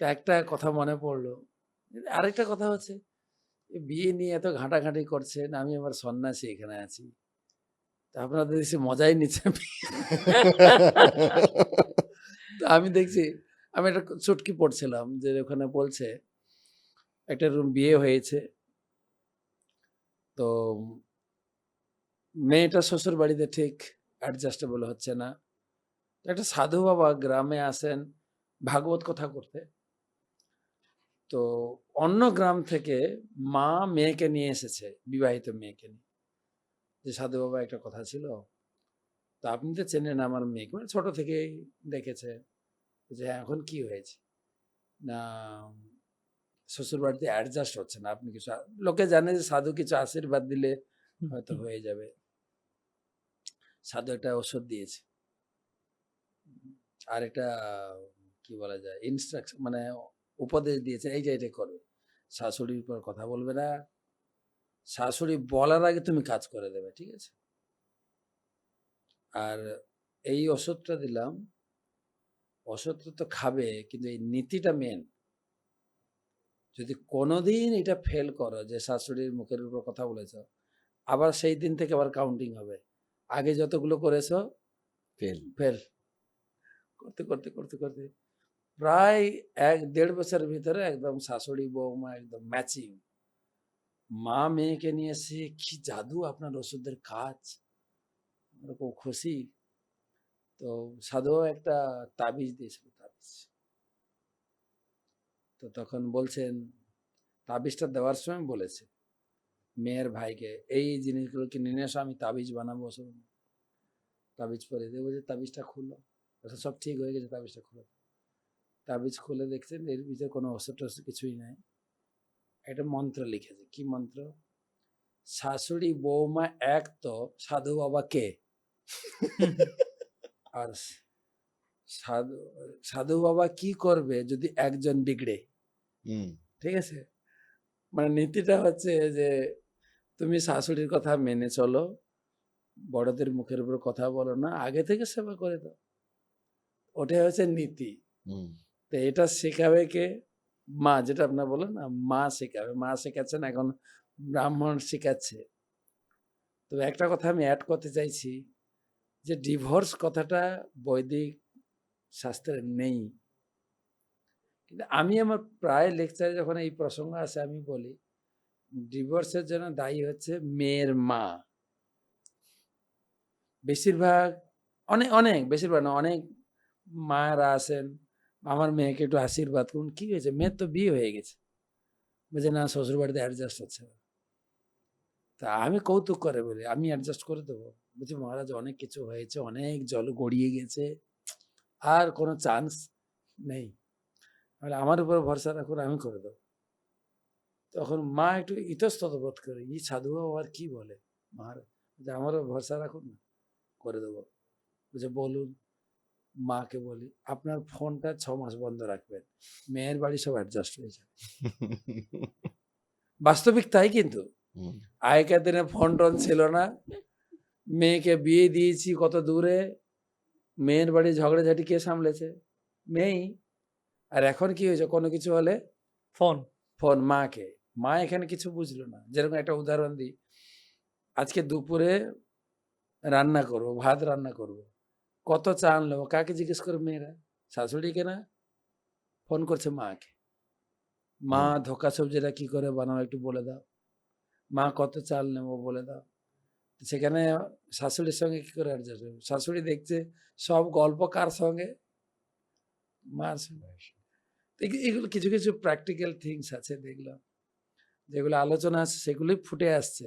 একটা কথা মনে পড়ল। আরেকটা কথা হচ্ছে, বিয়ে নিয়ে এত ঘাঁটাঘাঁটি করছেন, আমি আমার সন্ন্যাসী এখানে আছি। তা আপনাদের দেশে মজাই নিচ্ছে। আমি দেখছি, আমি একটা চুটকি পড়ছিলাম, যে ওখানে বলছে, একটা রুম বিয়ে হয়েছে। তো মেয়েটা শ্বশুর বাড়িতে ঠিক অ্যাডজাস্টেবল হচ্ছে না। একটা সাধু বাবা গ্রামে আসেন, ভাগবত কথা করতে। তো অন্য গ্রাম থেকে মা মেয়েকে নিয়ে এসেছে বিবাহিত মেয়েকে নিয়ে। যে সাধু বাবা একটা কথা ছিল তো আপনি তো চেনেন আমার মেয়েকে। মানে ছোট থেকেই দেখেছে যে হ্যাঁ, এখন কি হয়েছে? না শ্বশুর বাড়িতে অ্যাডজাস্ট হচ্ছে না। আপনি কিছু লোকে জানে যে সাধু কিছু আশীর্বাদ দিলে হয়তো হয়ে যাবে। সাধু একটা ওষুধ দিয়েছে। আর একটা কি বলা যায় ইনস্ট্রাকশন মানে উপদেশ দিয়েছে এই যে এটা করো। শাশুড়ির উপর কথা বলবে না। শাশুড়ি বলার আগে তুমি কাজ করে দেবে ঠিক আছে? আর এই ওষুধটা দিলাম। ওষুধটা তো খাবে কিন্তু এই নীতিটা মেন যদি কোনোদিন এটা ফেল করো যে শাশুড়ির মুখের উপর কথা বলেছ আবার সেই দিন থেকে আবার কাউন্টিং হবে। আগে যতগুলো করেছ ফেল ফেল করতে করতে করতে করতে প্রায় এক দেড় বছরের ভিতরে একদম শাশুড়ি বৌমা একদম ম্যাচিং মা মেয়েকে নিয়ে এসে, কি জাদু আপনার ওষুধের কাজ? খুব খুশি। তো সাধু একটা তাবিজ দিয়েছিল, তাবিজ। তো তখন বলছেন, তাবিজটা দেওয়ার সময় বলেছে, মেয়ের ভাইকে, এই জিনিসগুলো কিনে নিয়ে এসো, আমি তাবিজ বানাবো সব তাবিজ পরে দেবো যে তাবিজটা খুললো সব ঠিক হয়ে গেছে, তাবিজটা খুলে। তাবিজ খুলে দেখছেন এর ভিতরে কোনো ওষুধ টষুধ কিছুই নাই। একটা মন্ত্র লিখেছে। কি মন্ত্র? শাশুড়ি বৌমা এক তো সাধু বাবা কে? আর সাধু সাধু বাবা কি করবে যদি একজন বিগড়ে? ঠিক আছে? মানে নীতিটা হচ্ছে যে তুমি শাশুড়ির কথা মেনে চলো বড়দের মুখের উপর কথা বলো না আগে থেকে সেবা করে দাও। ওটাই হচ্ছে নীতি। হুম। তো এটা শেখাবে কে? মা, যেটা আপনার বলেন মা শেখাবে। মা শেখাচ্ছেন, এখন ব্রাহ্মণ শেখাচ্ছে। তো একটা কথা আমি অ্যাড করতে চাইছি যে ডিভোর্স কথাটা বৈদিক শাস্ত্রে নেই। কিন্তু আমি আমার প্রায় লেকচারে যখন এই প্রসঙ্গ আসে, আমি বলি ডিভোর্সের জন্য দায়ী হচ্ছে মেয়ের মা। বেশিরভাগ অনেক অনেক, বেশিরভাগ না, অনেক মায়েরা আসেন আমার মেয়েকে একটু আশীর্বাদ করুন। কি হয়েছে? মেয়ের তো বিয়ে হয়ে গেছে। বলছে, না শ্বশুর বাড়িতে অ্যাডজাস্ট হচ্ছে। তা আমি কৌতুক করে বলি, আমি অ্যাডজাস্ট করে দেবো। বলছি, মহারাজ, অনেক কিছু হয়েছে, অনেক জল গড়িয়ে গেছে, আর কোনো চান্স নেই। বলে আমার উপর ভরসা রাখুন, আমি করে দেবো। তখন মা একটু ইতস্তত বোধ করে, ই সাধু বাবা আর কি বলে? মহারাজ আমারও ভরসা রাখুন না, করে দেবো। বলছে, বলুন। মাকে বলি আপনার ফোনটা ছ মাস বন্ধ রাখবেন মেয়ের বাড়ি সব অ্যাডজাস্ট হয়ে যাবে। বাস্তবিক তাই কিন্তু। আগেকার দিনে ফোন টোন ছিল না। মেয়েকে বিয়ে দিয়েছি কত দূরে মেয়ের বাড়ি ঝগড়াঝাটি কে সামলেছে? মেয়েই। আর এখন কি হয়েছে কোনো কিছু হলে? ফোন। ফোন মাকে। মা এখানে কিছু বুঝলো না। যেরকম একটা উদাহরণ দিই আজকে দুপুরে রান্না করব ভাত রান্না করব। কত চা আনলো কাকে জিজ্ঞেস করবে মেয়েরা? শাশুড়িকে না? ফোন করছে মাকে। মা ধোকা সবজিটা কি করে বানাও একটু বলে দাও। মা কত চাল নেব বলে দাও। সেখানে শাশুড়ির সঙ্গে কি করে অ্যাডজাস্ট হবে? শাশুড়ি দেখছে সব গল্প কার সঙ্গে? মার সঙ্গে। এগুলো কিছু কিছু প্র্যাকটিক্যাল থিংস আছে দেখলাম। যেগুলো আলোচনা আছে সেগুলোই ফুটে আসছে।